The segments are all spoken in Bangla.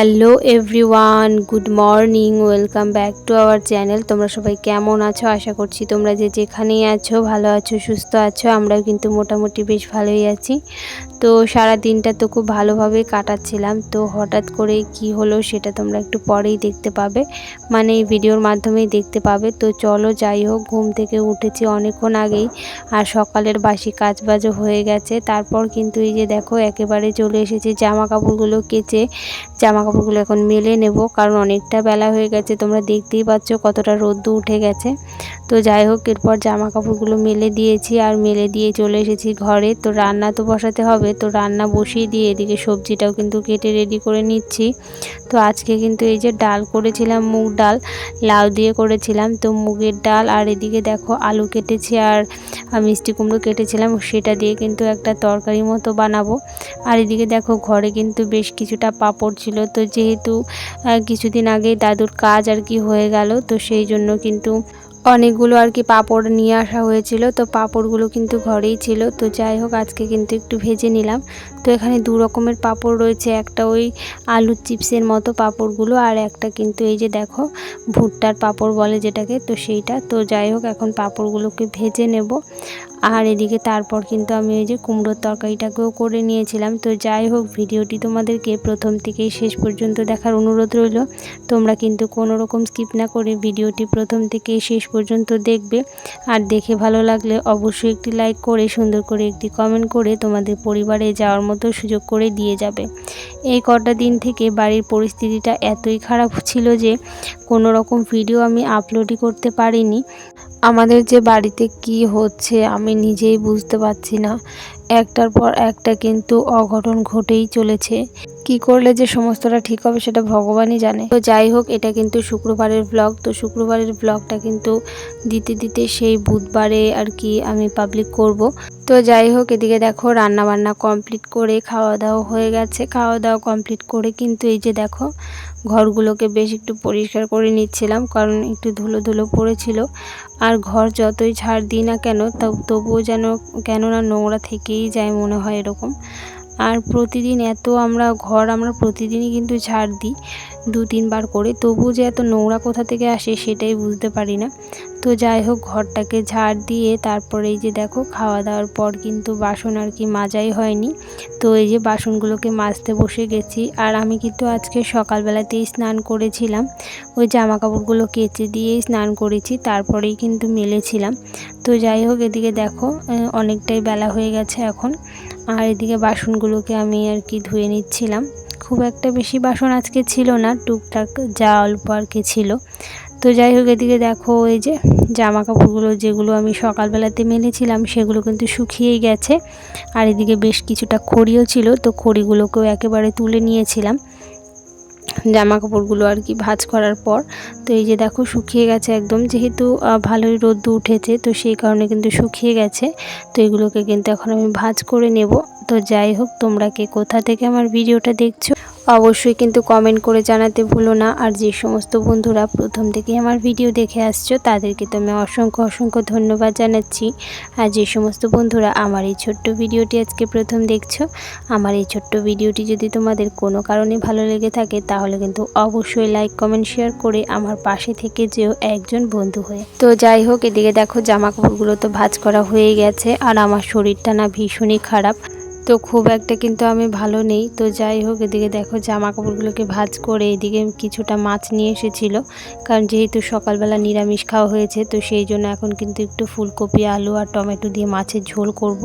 hello everyone, good morning, welcome back to our channel. তোমরা সবাই কেমন আছো? আশা করছি তোমরা যে যেখানেই আছো, ভালো আছো, সুস্থ আছো, আমরাও কিন্তু মোটামুটি বেশ ভালোই আছি। তো সারা দিনটা তো খুব ভালোভাবেই কাটাচ্ছিলাম। তো হঠাৎ করে কি হলো সেটা তোমরা একটু পরেই দেখতে পাবে। মানে এই ভিডিওর মাধ্যমেই দেখতে পাবে। তো চলো যাই হোক, ঘুম থেকে উঠেছি অনেকক্ষণ আগেই। আর সকালের বাসি কাজবাজও হয়ে গেছে। তারপর কিন্তু এই যে দেখো, একেবারে চলে এসেছি জামা কাপড়গুলো কেচে। জামা কাপড়গুলো এখন মেলে নেব, কারণ অনেকটা বেলা হয়ে গেছে। তোমরা দেখতেই পাচ্ছ কতটা রোদ্দু উঠে গেছে। তো যাই হোক, এরপর জামা কাপড়গুলো মেলে দিয়েছি। আর মেলে দিয়ে চলে এসেছি ঘরে। তো রান্না তো বসাতে হবে। তো রান্না বসিয়ে দিয়ে এদিকে সবজিটাও কিন্তু কেটে রেডি করে নিচ্ছি। তো আজকে কিন্তু এই যে ডাল করেছিলাম, মুগ ডাল, লাউ দিয়ে করেছিলাম। তো মুগের ডাল আর এদিকে দেখো আলু কেটেছি আর মিষ্টি কুমড়ো কেটেছিলাম, সেটা দিয়ে কিন্তু একটা তরকারি মতো বানাবো। আর এদিকে দেখো ঘরে কিন্তু বেশ কিছুটা পাঁপড় ছিল। তো যেহেতু কিছুদিন আগে দাদুর কাজ আর কি হয়ে গেল, তো সেই জন্য কিন্তু অনেকগুলো আর কি পাঁপড় নিয়ে আসা হয়েছিল, তো পাঁপড়গুলো কিন্তু ঘরেই ছিল। তো যাই হোক, আজকে কিন্তু একটু ভেজে নিলাম। তো এখানে দু রকমের পাঁপড় রয়েছে, একটা ওই আলুর চিপসের মতো পাঁপড়গুলো আর একটা কিন্তু এই যে দেখো ভুট্টার পাঁপড় বলে যেটাকে, তো সেইটা। তো যাই হোক, এখন পাঁপড়গুলোকে ভেজে নেব। আর এদিকে তারপর কিন্তু আমি ওই যে কুমড়োর তরকারিটাকেও করে নিয়েছিলাম। তো যাই হোক, ভিডিওটি তোমাদেরকে প্রথম থেকেই শেষ পর্যন্ত দেখার অনুরোধ রইল। তোমরা কিন্তু কোনো রকম স্কিপ না করে ভিডিওটি প্রথম থেকে শেষ পর্যন্ত দেখবে। আর দেখে ভালো লাগলে অবশ্যই একটি লাইক করে, সুন্দর করে একটি কমেন্ট করে তোমাদের পরিবারে যাওয়ার মতো সুযোগ করে দিয়ে যাবে। এই কটা দিন থেকে বাড়ির পরিস্থিতিটা এতই খারাপ ছিল যে কোনো রকম ভিডিও আমি আপলোডই করতে পারিনি। আমাদের যে বাড়িতে কি হচ্ছে, আমি নিজেই বুঝতে পারছি না। একটার পর একটা কিন্তু অঘটন ঘটেই চলেছে। কি করলে যে সমস্তটা ঠিক হবে সেটা ভগবানই জানে। তো যাই হোক, এটা কিন্তু শুক্রবারের ব্লগ তো শুক্রবারের ব্লগটা কিন্তু দিতে দিতে সেই বুধবারে আর কি আমি পাবলিক করব। তো যাই হোক, এদিকে দেখো রান্না বান্না কমপ্লিট করে খাওয়া দাওয়া হয়ে গেছে। খাওয়া দাওয়া কমপ্লিট করে কিন্তু এই যে দেখো, ঘরগুলোকে বেশ একটু পরিষ্কার করে নিচ্ছিলাম, কারণ একটু ধুলো ধুলো পড়েছিল। আর ঘর যতই ছাড় দিই না কেন তবুও যেন কেননা নোংরা থেকেই যায় মনে হয় এরকম। আর প্রতিদিন এত আমরা ঘর আমরা প্রতিদিনই কিন্তু ঝাড় দিই, দু তিনবার করে। তবু যে এত নোংরা কোথা থেকে আসে সেটাই বুঝতে পারি না। তো যাই হোক, ঘরটাকে ঝাড় দিয়ে তারপরে এই যে দেখো, খাওয়া দাওয়ার পর কিন্তু বাসন আর কি মাজাই হয়নি। তো এই যে বাসনগুলোকে মাজতে বসে গেছি। আর আমি কিন্তু আজকে সকালবেলাতেই স্নান করেছিলাম। ওই জামা কাপড়গুলো কেচে দিয়েই স্নান করেছি, তারপরেই কিন্তু মেলেছিলাম। তো যাই হোক, এদিকে দেখো, অনেকটাই বেলা হয়ে গেছে এখন। আর এদিকে বাসনগুলোকে আমি আর কি ধুয়ে নিচ্ছিলাম। খুব একটা বেশি বাসন আজকে ছিল না, টুকটাক যা অল্প আর কি ছিল। তো যাই হোক, এদিকে দেখো এই যে জামা কাপড়গুলো যেগুলো আমি সকালবেলাতে মেলেছিলাম, সেগুলো কিন্তু শুকিয়েই গেছে। আর এদিকে বেশ কিছুটা খড়িও ছিল, তো খড়িগুলোকেও একেবারে তুলে নিয়েছিলাম। জামা কাপড়গুলো আর কি ভাজ করার পর। তো এই যে দেখো শুকিয়ে গেছে একদম, যেহেতু ভালোই রোদ্দু উঠেছে, তো সেই কারণে কিন্তু শুকিয়ে গেছে। তো এগুলোকে কিন্তু এখন আমি ভাজ করে নেব। তো যাই হোক, তোমরা কে কোথা থেকে আমার ভিডিওটা দেখছ? অবশ্যই কিন্তু কমেন্ট করে জানাতে ভুলো না। আর যে সমস্ত বন্ধুরা প্রথম থেকে আমার ভিডিও দেখে আসছো, তাদেরকে তো আমি অসংখ্য অসংখ্য ধন্যবাদ জানাচ্ছি। আর যে সমস্ত বন্ধুরা আমার এই ছোট্ট ভিডিওটি আজকে প্রথম দেখছ, আমার এই ছোট্ট ভিডিওটি যদি তোমাদের কোনো কারণে ভালো লেগে থাকে, তাহলে কিন্তু অবশ্যই লাইক কমেন্ট শেয়ার করে আমার পাশে থেকে যেও একজন বন্ধু হয়ে। তো যাই হোক, এদিকে দেখো জামা কাপড়গুলো তো ভাজ করা হয়ে গেছে, আর আমার শরীরটা না ভীষণই খারাপ। তো খুব একটা কিন্তু আমি ভালো নেই। তো যাই হোক, এদিকে দেখো জামা কাপড়গুলোকে ভাজ করে এদিকে কিছুটা মাছ নিয়ে এসেছিল। কারণ যেহেতু সকালবেলা নিরামিষ খাওয়া হয়েছে, তো সেই জন্য এখন কিন্তু একটু ফুলকপি, আলু আর টমেটো দিয়ে মাছের ঝোল করব।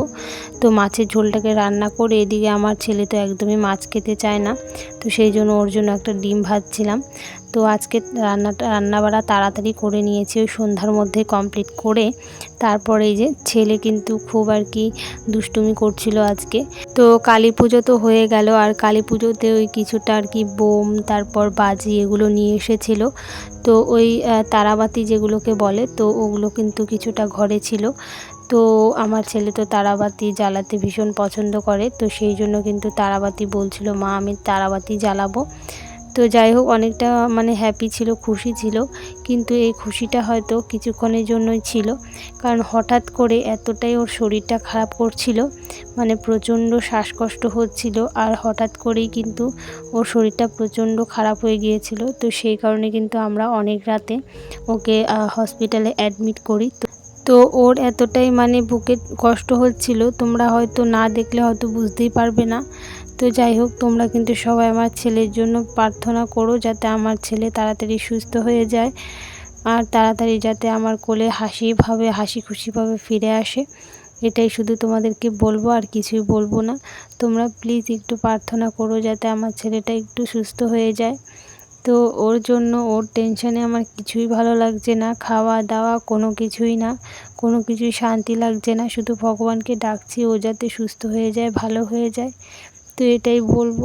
তো মাছের ঝোলটাকে রান্না করে এদিকে আমার ছেলে তো একদমই মাছ খেতে চায় না। তো সেই জন্য ওর জন্য একটা ডিম ভাজছিলাম। তো আজকে রান্নাটা, রান্নাবাড়া তাড়াতাড়ি করে নিয়েছি, ওই সন্ধ্যার মধ্যে কমপ্লিট করে। তারপরে এই যে ছেলে কিন্তু খুব আর কি দুষ্টুমি করছিল আজকে। তো কালী পুজো তো হয়ে গেল, আর কালী পুজোতে ওই কিছুটা আর কি বোম, তারপর বাজি এগুলো নিয়ে এসেছিল। তো ওই তারাবাতি যেগুলোকে বলে, তো ওগুলো কিন্তু কিছুটা ঘরে ছিল। তো আমার ছেলে তো তারাবাতি জ্বালাতে ভীষণ পছন্দ করে, তো সেই জন্য কিন্তু তারাবাতি বলছিল, মা, আমি তারাবাতি জ্বালাবো। তো যাই হোক, অনেকটা মানে হ্যাপি ছিল, খুশি ছিল। কিন্তু এই খুশিটা হয়তো কিছুক্ষণের জন্যই ছিল। কারণ হঠাৎ করে এতটাই ওর শরীরটা খারাপ করছিল মানে প্রচণ্ড শ্বাসকষ্ট হচ্ছিল আর হঠাৎ করেই কিন্তু ওর শরীরটা প্রচণ্ড খারাপ হয়ে গিয়েছিল। তো সেই কারণে কিন্তু আমরা অনেক রাতে ওকে হসপিটালে অ্যাডমিট করি। তো ওর এতটাই মানে বুকে কষ্ট হচ্ছিল, তোমরা হয়তো না দেখলে হয়তো বুঝতেই পারবে না। তো যাই হোক, তোমরা কিন্তু সবাই আমার ছেলের জন্য প্রার্থনা করো যাতে আমার ছেলে তাড়াতাড়ি সুস্থ হয়ে যায় আর তাড়াতাড়ি যাতে আমার কোলে হাসিভাবে হাসি খুশিভাবে ফিরে আসে। এটাই শুধু তোমাদেরকে বলব, আর কিছুই বলব না। তোমরা প্লিজ একটু প্রার্থনা করো যাতে আমার ছেলেটা একটু সুস্থ হয়ে যায়। তো ওর জন্য, ওর টেনশানে আমার কিছুই ভালো লাগছে না। খাওয়া দাওয়া কোনো কিছুই না। কোনো কিছুই শান্তি লাগছে না। শুধু ভগবানকে ডাকছি, ও যাতে সুস্থ হয়ে যায়, ভালো হয়ে যায়। তো এটাই বলব।